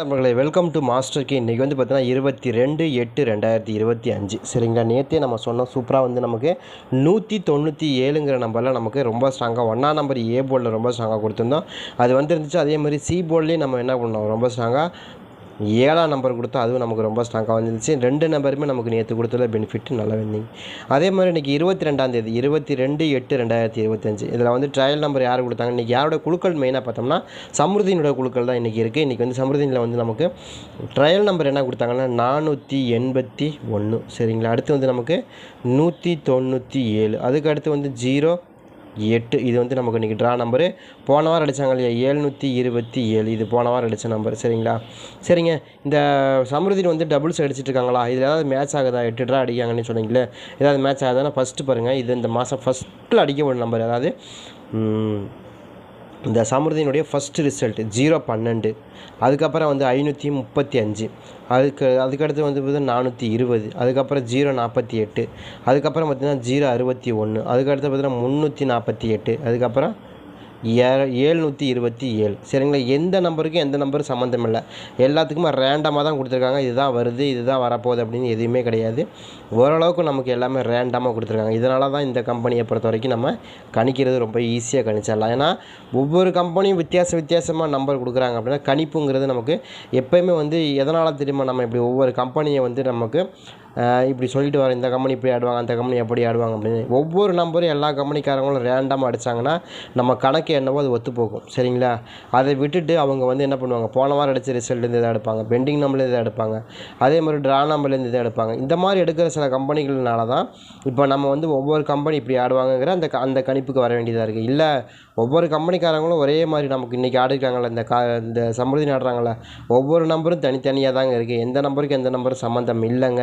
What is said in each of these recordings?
நம்மளை welcome to master K இன்றைக்கி வந்து பார்த்தீங்கன்னா இருபத்தி ரெண்டு எட்டு ரெண்டாயிரத்தி இருபத்தி அஞ்சு. சரிங்களா? நேற்றே நம்ம சொன்னோம் சூப்பராக வந்து நமக்கு நூற்றி தொண்ணூற்றி ஏழுங்கிற நம்பரில் நமக்கு ரொம்ப ஸ்ட்ராங்காக ஒன்றா நம்பர் ஏ போர்டில் ரொம்ப ஸ்ட்ராங்காக கொடுத்துருந்தோம். அது வந்துருந்துச்சு. அதே மாதிரி சி போர்ட்லேயும் நம்ம என்ன பண்ணோம்? ரொம்ப ஸ்ட்ராங்காக ஏழாம் நம்பர் கொடுத்தா அதுவும் நமக்கு ரொம்ப ஸ்ட்ராங்காக வந்துருந்துச்சு. ரெண்டு நம்பருமே நமக்கு நேற்று கொடுத்ததில் பெனிஃபிட் நல்லா வந்தீங்க அதே மாதிரி இன்றைக்கி இருபத்தி ரெண்டாம் தேதி இருபத்தி ரெண்டு எட்டு ரெண்டாயிரத்தி இருபத்தஞ்சு. இதில் வந்து ட்ரையல் நம்பர் யார் கொடுத்தாங்க? இன்றைக்கி யாரோட குழுக்கள் மெயினாக பார்த்தோம்னா சம்ருதியினோட குழுக்கள் தான் இன்றைக்கி இருக்குது இன்றைக்கி வந்து சம்ருதியில் வந்து நமக்கு ட்ரையல் நம்பர் என்ன கொடுத்தாங்கன்னா நானூற்றி எண்பத்தி ஒன்று சரிங்களா? அடுத்து வந்து நமக்கு நூற்றி தொண்ணூற்றி ஏழு. அதுக்கு அடுத்து வந்து ஜீரோ எட்டு. இது வந்து நமக்கு இன்றைக்கி ட்ரா நம்பரு போன வாரம் அடித்தாங்க இல்லையா? ஏழ்நூற்றி இருபத்தி ஏழு. இது போன வாரம் அடித்த நம்பர் சரிங்களா? சரிங்க. இந்த சம்ருதின் வந்து டபுள்ஸ் அடிச்சிட்டு இருக்காங்களா இதில் ஏதாவது மேட்ச் ஆகுதா? எட்டு ட்ரா அடிக்காங்கன்னு சொன்னீங்களே ஏதாவது மேட்ச் ஆகுதானா ஃபஸ்ட்டு பாருங்கள் இது இந்த மாதம் ஃபஸ்ட்டில் அடிக்க ஒரு நம்பர் அதாவது இந்த சமிருதியினுடைய ஃபஸ்ட்டு ரிசல்ட் ஜீரோ பன்னெண்டு. அதுக்கப்புறம் வந்து ஐநூற்றி முப்பத்தி அஞ்சு. அதுக்கு அதுக்கடுத்து வந்து பார்த்தீங்கன்னா நானூற்றி இருபது. அதுக்கப்புறம் ஜீரோ நாற்பத்தி எட்டு. அதுக்கப்புறம் பார்த்திங்கன்னா ஜீரோ அறுபத்தி ஒன்று அதுக்கடுத்து பார்த்தீங்கன்னா முந்நூற்றி நாற்பத்தி எட்டு. அதுக்கப்புறம் ஏழ்நூற்றி இருபத்தி ஏழு. சரிங்களா? எந்த நம்பருக்கும் எந்த நம்பரும் சம்மந்தம் இல்லை. எல்லாத்துக்குமே ரேண்டமாக தான் கொடுத்துருக்காங்க. இதுதான் வருது இதுதான் வரப்போகுது அப்படின்னு எதுவுமே கிடையாது. ஓரளவுக்கு நமக்கு எல்லாமே ரேண்டமாக கொடுத்துருக்காங்க. இதனால தான் இந்த கம்பெனியை பொறுத்த வரைக்கும் நம்ம கணிக்கிறது ரொம்ப ஈஸியாக கணிச்சிடலாம். ஏன்னா ஒவ்வொரு கம்பெனியும் வித்தியாச வித்தியாசமாக நம்பர் கொடுக்குறாங்க அப்படின்னா கணிப்புங்கிறது நமக்கு எப்போயுமே வந்து எதனால் தெரியுமா? நம்ம இப்படி ஒவ்வொரு கம்பெனியை வந்து நமக்கு இப்படி சொல்லிட்டு வர இந்த கம்பெனி இப்படி ஆடுவாங்க அந்த கம்பெனி எப்படி ஆடுவாங்க அப்படின்னு. ஒவ்வொரு நம்பரும் எல்லா கம்பெனிக்காரங்களும் ரேண்டமாக அடித்தாங்கன்னா நம்ம கணக்கு என்னவோ அது ஒத்துப்போகும். சரிங்களா? அதை விட்டுட்டு அவங்க வந்து என்ன பண்ணுவாங்க? போன வாரம் அடித்த ரிசல்ட்லேருந்து இதை எடுப்பாங்க. பெண்டிங் நம்பர்லேருந்து இதை எடுப்பாங்க. அதே மாதிரி ட்ரா நம்பர்லேருந்து இதை எடுப்பாங்க. இந்த மாதிரி எடுக்கிற சில கம்பெனிகள்னால தான் இப்போ நம்ம வந்து ஒவ்வொரு கம்பெனி இப்படி ஆடுவாங்கங்கிற அந்த அந்த கணிப்புக்கு வர வேண்டியதாக இருக்குது இல்லை ஒவ்வொரு கம்பெனிக்காரங்களும் ஒரே மாதிரி நமக்கு இன்றைக்கி ஆடிருக்காங்களே இந்த கா இந்த சமிருதி ஆடுறாங்கல்ல ஒவ்வொரு நம்பரும் தனித்தனியாக தாங்க இருக்குது எந்த நம்பருக்கு எந்த நம்பரும் சம்மந்தம் இல்லைங்க.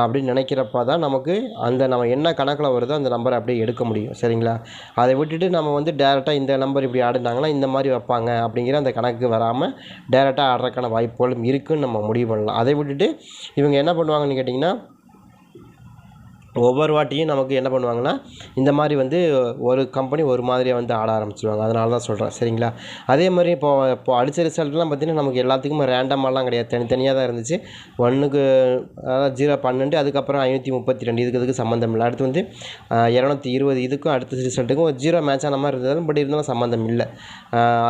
அப்படின்னு நினைக்கிறப்ப தான் நமக்கு அந்த நம்ம என்ன கணக்கில் வருதோ அந்த நம்பரை அப்படியே எடுக்க முடியும். சரிங்களா? அதை விட்டுட்டு நம்ம வந்து டேரெக்டாக இந்த நம்பர் இப்படி ஆடினாங்கன்னா இந்த மாதிரி வைப்பாங்க அப்படிங்கிற அந்த கணக்கு வராமல் டேரெக்டாக ஆடுறதுக்கான வாய்ப்புகளும் இருக்குதுன்னு நம்ம முடிவு பண்ணலாம். அதை விட்டுட்டு இவங்க என்ன பண்ணுவாங்கன்னு கேட்டிங்கன்னா ஒவ்வொரு வாட்டியும் நமக்கு என்ன பண்ணுவாங்கன்னா இந்த மாதிரி வந்து ஒரு கம்பெனி ஒரு மாதிரியாக வந்து ஆட ஆரம்பிச்சிருவாங்க. அதனால தான் சொல்கிறேன் சரிங்களா? அதே மாதிரி இப்போ இப்போ அடித்த ரிசல்ட்லாம் பார்த்தீங்கன்னா நமக்கு எல்லாத்துக்குமே ரேண்டமாலாம் கிடையாது. தனித்தனியாக தான் இருந்துச்சு. ஒன்றுக்கு அதாவது ஜீரோ பன்னெண்டு அதுக்கப்புறம் ஐநூற்றி முப்பத்தி ரெண்டு. இதுக்கு இதுக்கு சம்மந்தம் இல்லை. அடுத்து வந்து இரநூத்தி இருபது. இதுக்கும் அடுத்த ரிசல்ட்டுக்கும் ஒரு ஜீரோ மேட்ச் ஆன மாதிரி இருந்தாலும் பட் இருந்தாலும் சம்மந்தம் இல்லை.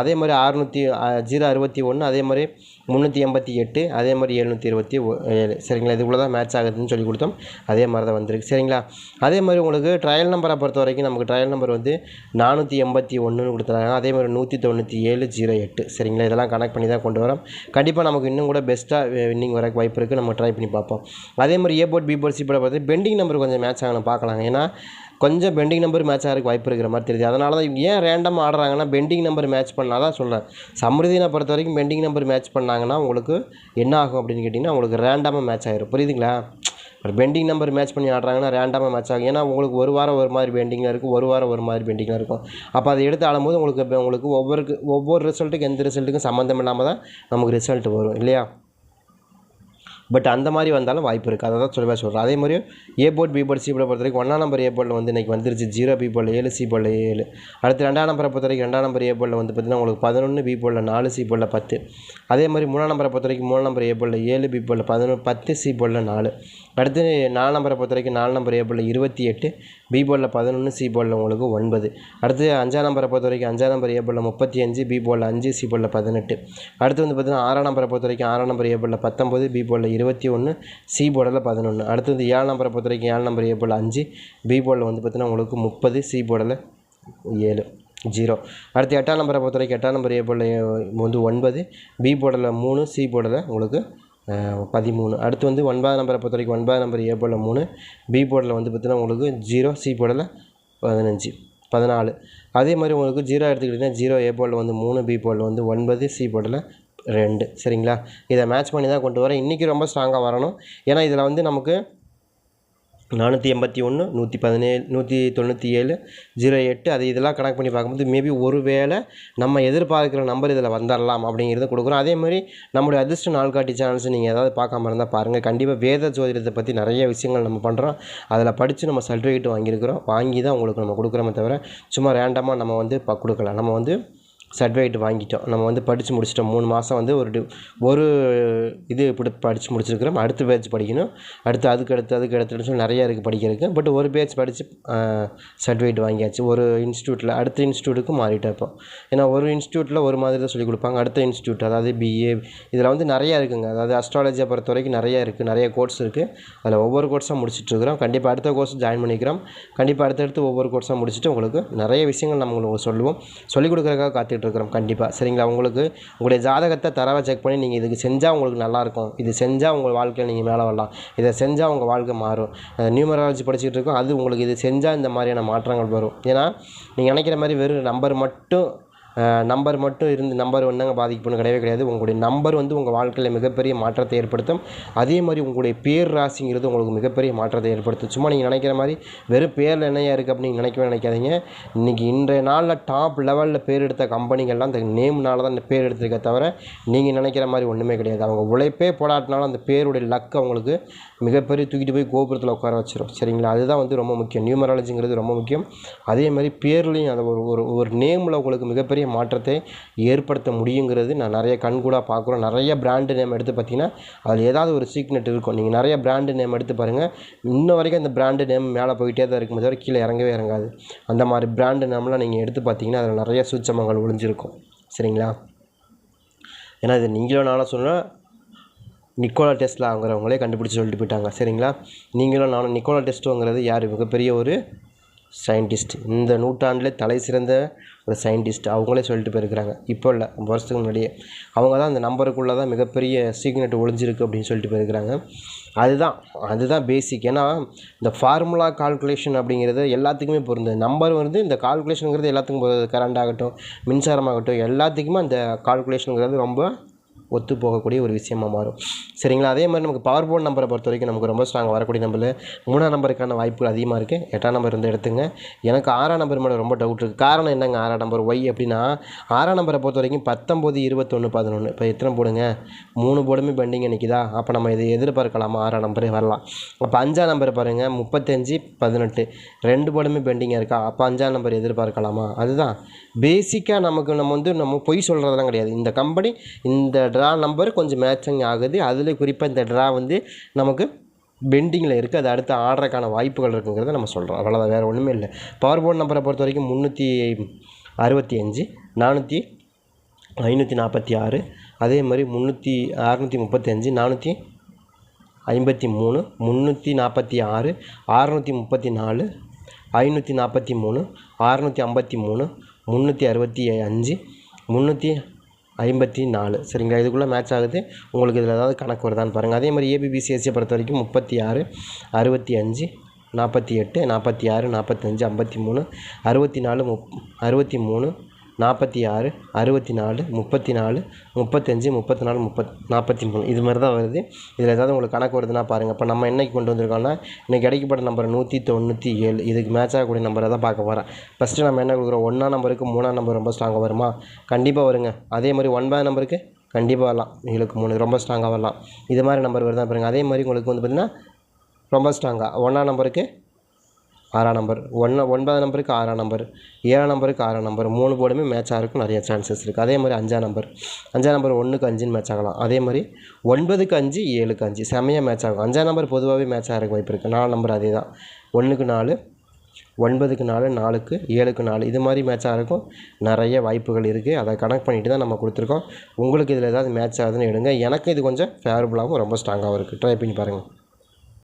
அதே மாதிரி அறுநூற்றி ஜீரோ அறுபத்தி ஒன்று அதே மாதிரி முந்நூற்றி எண்பத்தி எட்டு அதே மாதிரி எழுநூற்றி இருபத்தி ஏழு சரிங்களா? இதுக்குள்ளே தான் மேட்ச் ஆகுதுன்னு சொல்லி கொடுத்தோம். அதே மாதிரி தான் வந்திருக்கு. சரிங்களா? அதே மாதிரி உங்களுக்கு ட்ரையல் நம்பரை பொறுத்த வரைக்கும் நமக்கு ட்ரையல் நம்பர் வந்து நானூற்றி எண்பத்தி ஒன்றுன்னு கொடுத்துருக்காங்க. அதே மாதிரி நூற்றி தொண்ணூற்றி ஏழு ஜீரோ எட்டு சரிங்களா? இதெல்லாம் கனெக்ட் பண்ணி தான் கொண்டு வரோம். கண்டிப்பாக நமக்கு இன்னும் கூட பெஸ்ட்டாக வின்னிங் வர வாய்ப்பு இருக்குது நம்ம ட்ரை பண்ணி பார்ப்போம். அதே மாதிரி A board B board C board பார்த்து பெண்டிங் நம்பர் கொஞ்சம் மேட்ச் ஆகணும் பார்க்கலாங்க. ஏன்னா கொஞ்சம் பெண்டிங் நம்பர் மேட்ச் ஆகிறதுக்கு வாய்ப்பு இருக்கிற மாதிரி தெரியுது. அதனால தான் இவங்க ஏன் ரேண்டம் ஆடுறாங்கன்னா பெண்டிங் நம்பர் மேட்ச் பண்ணால் தான் சொல்கிறேன் சமிருதினை பொறுத்த வரைக்கும் பெண்டிங் நம்பர் மேட்ச் பண்ணாங்கன்னா உங்களுக்கு என்ன ஆகும் அப்படின்னு கேட்டிங்கன்னா உங்களுக்கு ரேண்டமாக மேட்ச் ஆகிடும் புரியுதுங்களா? ஒரு பெண்டிங் நம்பர் மேட்ச் பண்ணி ஆடுறாங்கன்னா ரேண்டமாக மேட்ச் ஆகும். ஏன்னா உங்களுக்கு ஒரு வாரம் ஒரு மாதிரி பெண்டிங்கில் இருக்கும். ஒரு வாரம் ஒரு மாதிரி பெண்டிங்கில் இருக்கும். அப்போ அதை எடுத்து ஆடும்போது உங்களுக்கு உங்களுக்கு ஒவ்வொரு ஒவ்வொரு ரிசல்ட்டுக்கும் எந்த ரிசல்ட்டுக்கும் சம்மந்தம் இல்லாமல் தான் நமக்கு ரிசல்ட் வரும். இல்லையா? பட் அந்த மாதிரி வந்தாலும் வாய்ப்பு இருக்குது அதை தான் சொல்லவே சொல்கிறேன் அதே மாதிரி A board B board C board பொறுத்த வரைக்கும் ஒன்றாம் நம்பர் ஏ போர்டில் வந்து இன்றைக்கி வந்துருச்சு ஜீரோ பி போர்டில் ஏழு சி போர்டில் ஏழு அடுத்து ரெண்டாம் நம்பரை பொறுத்த வரைக்கும் ரெண்டாம் நம்பர் ஏ போர்டில் வந்து பார்த்திங்கன்னா உங்களுக்கு பதினொன்று பி போர்டில் நாலு சி போர்டில் பத்து அதே மாதிரி மூணாம் நம்பரை பொறுத்த வரைக்கும் மூணு நம்பர் ஏ போர்டில் ஏழு பி போர்டில் பதினொன்று பத்து சி போர்டில் நாலு அடுத்து நாலு நம்பரை பொறுத்த வரைக்கும் நாலு நம்பர் ஏ போர்டில் இருபத்தி எட்டு பி போலில் பதினொன்று சி போலில் உங்களுக்கு ஒன்பது. அடுத்து அஞ்சாம் நம்பரை பொறுத்த வரைக்கும் அஞ்சாம் நம்பர் ஏ போலில் முப்பத்தி அஞ்சு பி போலில் அஞ்சு சி போலில் பதினெட்டு. அடுத்து வந்து பார்த்திங்கன்னா ஆறாம் நம்பரை பொறுத்த வரைக்கும் ஆறாம் நம்பர் ஏ போலில் பத்தொம்பது பி போலில் இருபத்தி ஒன்று சி போர்டில் பதினொன்று அடுத்து வந்து ஏழு நம்பரை பொறுத்த வரைக்கும் ஏழு நம்பர் ஏ போலில் அஞ்சு பி போலில் வந்து பார்த்திங்கன்னா உங்களுக்கு முப்பது சி போர்டில் ஏழு ஜீரோ அடுத்து எட்டாம் நம்பரை பொறுத்த வரைக்கும் எட்டாம் நம்பர் ஏ போர்டில் வந்து ஒன்பது பி போர்டில் மூணு சி போர்டில் உங்களுக்கு பதிமூணு. அடுத்து வந்து ஒன்பதாம் நம்பரை பொறுத்த வரைக்கும் ஒன்பதாம் நம்பர் ஏ போர்டில் மூணு பி போர்டில் வந்து பார்த்திங்கன்னா உங்களுக்கு ஜீரோ சி போர்டில் பதினஞ்சு பதினாலு. அதே மாதிரி உங்களுக்கு ஜீரோ எடுத்துக்கிட்டிங்கன்னா ஜீரோ ஏ போர்டில் வந்து மூணு பி போர்டில் வந்து ஒன்பது சி போர்டில் ரெண்டு. சரிங்களா? இதை மேட்ச் பண்ணி தான் கொண்டு வரேன் இன்றைக்கி ரொம்ப ஸ்ட்ராங்காக வரணும். ஏன்னா இதில் வந்து நமக்கு நானூற்றி எண்பத்தி ஒன்று நூற்றி பதினேழு நூற்றி தொண்ணூற்றி ஏழு ஜீரோ எட்டு. அது இதெல்லாம் கணக்கு பண்ணி பார்க்கும்போது மேபி ஒரு வேளை நம்ம எதிர்பார்க்குற நம்பர் இதில் வந்துடலாம் அப்படிங்கிறத கொடுக்குறோம். அதே மாதிரி நம்மளுடைய அதிர்ஷ்ட நாள்காட்டி சேனல்ஸ் நீங்கள் ஏதாவது பார்க்காம இருந்தால் பாருங்கள் கண்டிப்பாக வேத ஜோதிடத்தை பற்றி நிறைய விஷயங்கள் நம்ம பண்ணுறோம் அதில் படித்து நம்ம சர்டிஃபிகேட் வாங்கியிருக்கிறோம். வாங்கி தான் உங்களுக்கு நம்ம கொடுக்குறோமே தவிர சும்மா ரேண்டமாக நம்ம வந்து ப கொடுக்கல நம்ம வந்து சர்டிஃபிகேட் வாங்கிட்டோம். நம்ம வந்து படித்து முடிச்சிட்டோம். மூணு மாதம் வந்து ஒரு ஒரு இது இப்படி படித்து முடிச்சிருக்கிறோம். அடுத்த பேட்ச் படிக்கணும். அடுத்து அதுக்கு அடுத்து அதுக்கு அடுத்து சொல்லி நிறையா இருக்குது படிக்கிறதுக்கு. பட் ஒரு பேட்ச் படித்து சர்டிஃபிகேட் வாங்கியாச்சு. ஒரு இன்ஸ்டியூட்டில் அடுத்த இன்ஸ்டியூட்டுக்கு மாறிட்டோம் இப்போ. ஏன்னா ஒரு இன்ஸ்டியூட்டில் ஒரு மாதிரி தான் சொல்லிக் கொடுப்பாங்க. அடுத்த இன்ஸ்டியூட் அதாவது பிஏ இதில் வந்து நிறையா இருக்குங்க. அதாவது அஸ்ட்ராலஜியை பொறுத்த வரைக்கும் நிறையா இருக்குது நிறைய கோர்ஸ் இருக்குது அதில் ஒவ்வொரு கோர்ஸாக முடிச்சிட்ருக்குறோம் கண்டிப்பாக அடுத்த கோர்ஸ் ஜாயின் பண்ணிக்கிறோம். கண்டிப்பாக அடுத்தடுத்து ஒவ்வொரு கோர்ஸாக முடிச்சுட்டு உங்களுக்கு நிறைய விஷயங்கள் நம்ம உங்களுக்கு சொல்லுவோம். சொல்லிக் கொடுக்குறதுக்காக காத்துட்டு இருக்கிறோம் கண்டிப்பாக சரிங்களா? உங்களுக்கு உங்களுடைய ஜாதகத்தை தரவை செக் பண்ணி நீங்கள் இதுக்கு செஞ்சால் உங்களுக்கு நல்லாயிருக்கும் இது செஞ்சால் உங்கள் வாழ்க்கையில் நீங்கள் மேலே வரலாம். இதை செஞ்சால் உங்கள் வாழ்க்கை மாறும். நியூமராலஜி படிச்சுட்டு இருக்கோம். அது உங்களுக்கு இது செஞ்சால் இந்த மாதிரியான மாற்றங்கள் வரும். ஏன்னா நீங்கள் நினைக்கிற மாதிரி வெறும் நம்பர் மட்டும் நம்பர் மட்டும் இருந்து நம்பர் ஒன்றாங்க பாதிக்கப்படுன்னு கிடையவே கிடையாது. உங்களுடைய நம்பர் வந்து உங்கள் வாழ்க்கையில் மிகப்பெரிய மாற்றத்தை ஏற்படுத்தும். அதே மாதிரி உங்களுடைய பேர் ராசிங்கிறது உங்களுக்கு மிகப்பெரிய மாற்றத்தை ஏற்படுத்தும். சும்மா நீங்கள் நினைக்கிற மாதிரி வெறும் பேரில் என்னையா இருக்குது அப்படின்னு நினைக்கவே நினைக்காதீங்க. இன்றைக்கி இன்றைய நாளில் டாப் லெவலில் பேர் எடுத்த கம்பெனிகள்லாம் அந்த நேம்னால தான் இந்த பேர் எடுத்திருக்க தவிர நீங்கள் நினைக்கிற மாதிரி ஒன்றுமே கிடையாது. அவங்க உழைப்பே போடாட்டினாலும் அந்த பேருடைய லக் அவங்களுக்கு மிகப்பெரிய தூக்கிட்டு போய் கோபுரத்தில் உட்கார வச்சிடும் சரிங்களா? அதுதான் வந்து ரொம்ப முக்கியம். நியூமராலஜிங்கிறது ரொம்ப முக்கியம். அதே மாதிரி பேர்லேயும் அந்த ஒரு ஒரு ஒரு நேமில் உங்களுக்கு மிகப்பெரிய மாற்றத்தை ஏற்படுத்த முடியுங்கிறது நான் நிறைய கண்கூடாக பார்க்குறோம். நிறைய பிராண்டு நேம் எடுத்து பார்த்தீங்கன்னா அதில் ஏதாவது ஒரு சீக்ரெட் இருக்கும். நீங்கள் நிறைய பிராண்டு நேம் எடுத்து பாருங்கள் இன்ன வரைக்கும் அந்த பிராண்டு நேம் மேலே போயிட்டே தான் இருக்கும். தவிர கீழே இறங்கவே இறங்காது. அந்த மாதிரி பிராண்டு நேம்லாம் நீங்கள் எடுத்து பார்த்தீங்கன்னா அதில் நிறைய சூச்சமங்கள் ஒழிஞ்சிருக்கும் சரிங்களா? ஏன்னா இது நீங்களும் நானும் சொன்னால் நிக்கோலா டெஸ்ட்லாங்கிறவங்களே கண்டுபிடிச்சி சொல்லிட்டு போயிட்டாங்க. சரிங்களா? நீங்களும் நானும் நிக்கோலா டெஸ்ட்டுங்கிறது யார்? மிகப்பெரிய ஒரு சயின்டிஸ்ட் இந்த நூற்றாண்டிலே தலை சிறந்த ஒரு சயின்டிஸ்ட் அவங்களே சொல்லிட்டு போயிருக்கிறாங்க. இப்போ இல்லை ரொம்ப வருஷத்துக்கு முன்னாடியே. அவங்க தான் அந்த நம்பருக்குள்ளே தான் மிகப்பெரிய சீக்ரெட் ஒளிஞ்சிருக்கு அப்படின்னு சொல்லிட்டு போயிருக்கிறாங்க. அதுதான் அதுதான் பேசிக் ஏன்னா இந்த ஃபார்முலா கால்குலேஷன் அப்படிங்கிறது எல்லாத்துக்குமே பொருந்தது நம்பர் வந்து இந்த கால்குலேஷனுங்கிறது எல்லாத்துக்கும் பொருந்தது கரண்ட் ஆகட்டும் மின்சாரமாகட்டும் எல்லாத்துக்குமே அந்த கால்குலேஷனுங்கிறது ரொம்ப ஒத்து போகக்கூடிய ஒரு விஷயமா மாறும். சரிங்களா? அதே மாதிரி நமக்கு பவர் போர்ட் நம்பரை பொறுத்த வரைக்கும் நமக்கு ரொம்ப ஸ்ட்ராங் வரக்கூடிய நம்பரில் மூணாம் நம்பருக்கான வாய்ப்புகள் அதிகமாக இருக்குது எட்டாம் நம்பர் இருந்து எடுத்துங்க. எனக்கு ஆறாம் நம்பர் மேலே ரொம்ப டவுட் இருக்குது காரணம் என்னங்க ஆறாம் நம்பர் ஒய் அப்படின்னா ஆறாம் நம்பரை பொறுத்த வரைக்கும் பத்தொம்போது இருபத்தொன்று பதினொன்று இப்போ எத்தனை போடுங்க? மூணு போடுமே பெண்டிங் நிற்கிதா அப்போ நம்ம இதை எதிர்பார்க்கலாமா? ஆறாம் நம்பரே வரலாம். அப்போ அஞ்சாம் நம்பர் பாருங்கள் முப்பத்தஞ்சு பதினெட்டு. ரெண்டு போடுமே பெண்டிங்காக இருக்கா? அப்போ அஞ்சாம் நம்பர் எதிர்பார்க்கலாமா? அதுதான். பேசிக்காக நமக்கு நம்ம வந்து நம்ம பொய் சொல்கிறதெல்லாம் கிடையாது. இந்த கம்பெனி இந்த ட்ரா நம்பர் கொஞ்சம் மேட்சிங் ஆகுது. அதில் குறிப்பாக இந்த ட்ரா வந்து நமக்கு பெண்டிங்கில் இருக்குது அது அடுத்து ஆடுறதுக்கான வாய்ப்புகள் இருக்குங்கிறத நம்ம சொல்கிறோம் அவ்வளோதான் வேறு ஒன்றுமே இல்லை. பவர் போர்டு நம்பரை பொறுத்த வரைக்கும் முந்நூற்றி அறுபத்தி அஞ்சு நானூற்றி ஐநூற்றி நாற்பத்தி ஆறு அதே மாதிரி முந்நூற்றி அறநூற்றி முப்பத்தஞ்சு நானூற்றி ஐம்பத்தி மூணு முந்நூற்றி நாற்பத்தி ஆறு அறநூற்றி முப்பத்தி நாலு ஐநூற்றி நாற்பத்தி மூணு அறநூற்றி ஐம்பத்தி மூணு முந்நூற்றி அறுபத்தி அஞ்சு முந்நூற்றி ஐம்பத்தி நாலு. சரிங்களா? இதுக்குள்ளே மேட்ச் ஆகுது. உங்களுக்கு இதில் ஏதாவது கணக்கு வருதான்னு பாருங்கள் அதே மாதிரி ஏபிபிசிஎஸ்சியை பொறுத்த வரைக்கும் முப்பத்தி ஆறு அறுபத்தி அஞ்சு நாற்பத்தி எட்டு நாற்பத்தி ஆறு நாற்பத்தஞ்சு ஐம்பத்தி மூணு அறுபத்தி நாலு முப் அறுபத்தி மூணு நாற்பத்தி ஆறு அறுபத்தி நாலு முப்பத்தி நாலு முப்பத்தஞ்சு முப்பத்தி நாலு முப்பத் நாற்பத்தி மூணு. இது மாதிரி தான் வருது. இதில் ஏதாவது உங்களுக்கு கணக்கு வருதுன்னா பாருங்கள் இப்போ நம்ம என்னைக்கு கொண்டு வந்திருக்கோம்னா இன்றைக்கி கிடைக்கப்பட்ட நம்பர் நூற்றி தொண்ணூற்றி ஏழு. இதுக்கு மேட்ச் ஆகக்கூடிய நம்பரை தான் பார்க்க போகிறேன் ஃபஸ்ட்டு நம்ம என்ன கொடுக்குறோம்? ஒன்றாம் நம்பருக்கு மூணாம் நம்பர் ரொம்ப ஸ்ட்ராங்காக வருமா? கண்டிப்பாக வருங்க. அதே மாதிரி ஒன்பதாம் நம்பருக்கு கண்டிப்பாக வரலாம். எங்களுக்கு மூணு ரொம்ப ஸ்ட்ராங்காக வரலாம். இது மாதிரி நம்பர் வருதான் பாருங்கள் அதே மாதிரி உங்களுக்கு வந்து பார்த்திங்கன்னா ரொம்ப ஸ்ட்ராங்காக ஒன்றாம் நம்பருக்கு ஆறாம் நம்பர் ஒன்று ஒன்பதாம் நம்பருக்கு ஆறாம் நம்பர் ஏழாம் நம்பருக்கு ஆறாம் நம்பர் மூணு போர்டுமே மேட்ச் ஆகிறதுக்கும் நிறைய சான்சஸ் இருக்குது அதே மாதிரி அஞ்சாம் நம்பர் அஞ்சாம் நம்பர் ஒன்றுக்கு அஞ்சுன்னு மேட்ச் ஆகலாம். அதே மாதிரி ஒன்பதுக்கு அஞ்சு ஏழுக்கு அஞ்சு. செம்மையாக மேட்ச் ஆகும். அஞ்சாம் நம்பர் பொதுவாகவே மேட்ச் ஆகிறதுக்கு வாய்ப்பு இருக்குது நாலு நம்பர் அதே தான் ஒன்றுக்கு நாலு ஒன்பதுக்கு நாலு நாலுக்கு ஏழுக்கு நாலு. இது மாதிரி மேட்ச் ஆகிறக்கும் நிறைய வாய்ப்புகள் இருக்குது அதை கனெக்ட் பண்ணிட்டு தான் நம்ம கொடுத்துருக்கோம். உங்களுக்கு இதில் ஏதாவது மேட்ச் ஆகுதுன்னு எடுங்க. எனக்கு இது கொஞ்சம் ஃபேவரபுளாகவும் ரொம்ப ஸ்ட்ராங்காகவும் இருக்குது ட்ரை பண்ணி பாருங்கள்